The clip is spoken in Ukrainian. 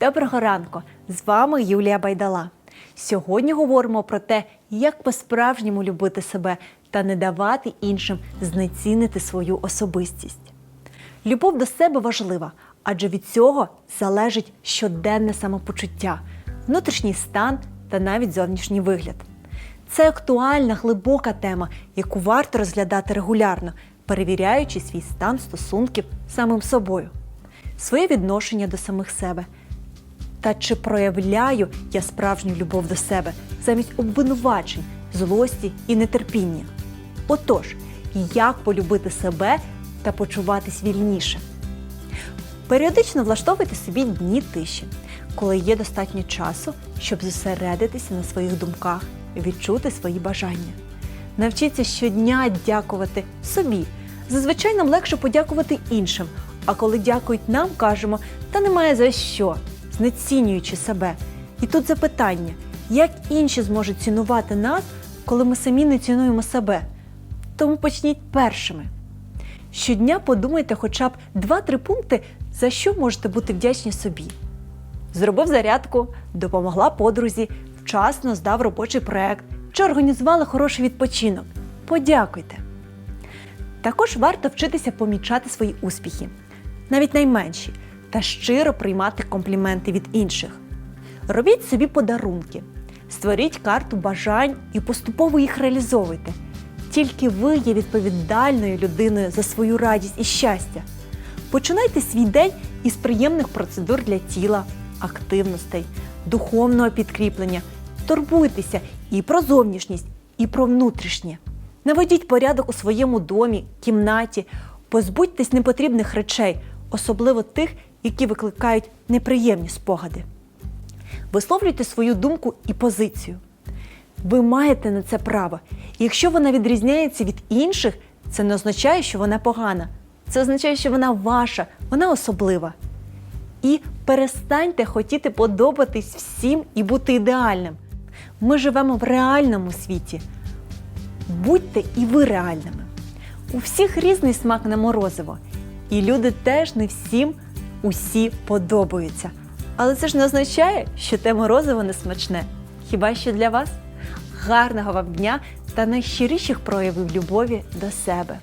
Доброго ранку! З вами Юлія Байдала. Сьогодні говоримо про те, як по-справжньому любити себе та не давати іншим знецінити свою особистість. Любов до себе важлива, адже від цього залежить щоденне самопочуття, внутрішній стан та навіть зовнішній вигляд. Це актуальна глибока тема, яку варто розглядати регулярно, перевіряючи свій стан стосунків самим собою, своє відношення до самих себе. Та чи проявляю я справжню любов до себе замість обвинувачень, злості і нетерпіння? Отож, як полюбити себе та почуватись вільніше? Періодично влаштовуйте собі дні тиші, коли є достатньо часу, щоб зосередитися на своїх думках, відчути свої бажання. Навчіться щодня дякувати собі. Зазвичай нам легше подякувати іншим, а коли дякують нам, кажемо, та немає за що, знецінюючи себе. І тут запитання, як інші зможуть цінувати нас, коли ми самі не цінуємо себе? Тому почніть першими. Щодня подумайте хоча б 2-3 пункти, за що можете бути вдячні собі. Зробив зарядку, допомогла подрузі, вчасно здав робочий проект чи організували хороший відпочинок. Подякуйте. Також варто вчитися помічати свої успіхи, навіть найменші, та щиро приймати компліменти від інших. Робіть собі подарунки, створіть карту бажань і поступово їх реалізовуйте. Тільки ви є відповідальною людиною за свою радість і щастя. Починайте свій день із приємних процедур для тіла, активностей, духовного підкріплення. Турбуйтеся і про зовнішність, і про внутрішнє. Наведіть порядок у своєму домі, кімнаті, позбудьтесь непотрібних речей, особливо тих, які викликають неприємні спогади. Висловлюйте свою думку і позицію. Ви маєте на це право. І якщо вона відрізняється від інших, це не означає, що вона погана. Це означає, що вона ваша, вона особлива. І перестаньте хотіти подобатись всім і бути ідеальним. Ми живемо в реальному світі. Будьте і ви реальними. У всіх різний смак на морозиво. І люди теж не всім усі подобаються. Але це ж не означає, що те морозиво не смачне. Хіба що для вас? Гарного вам дня та найщиріших проявів любові до себе.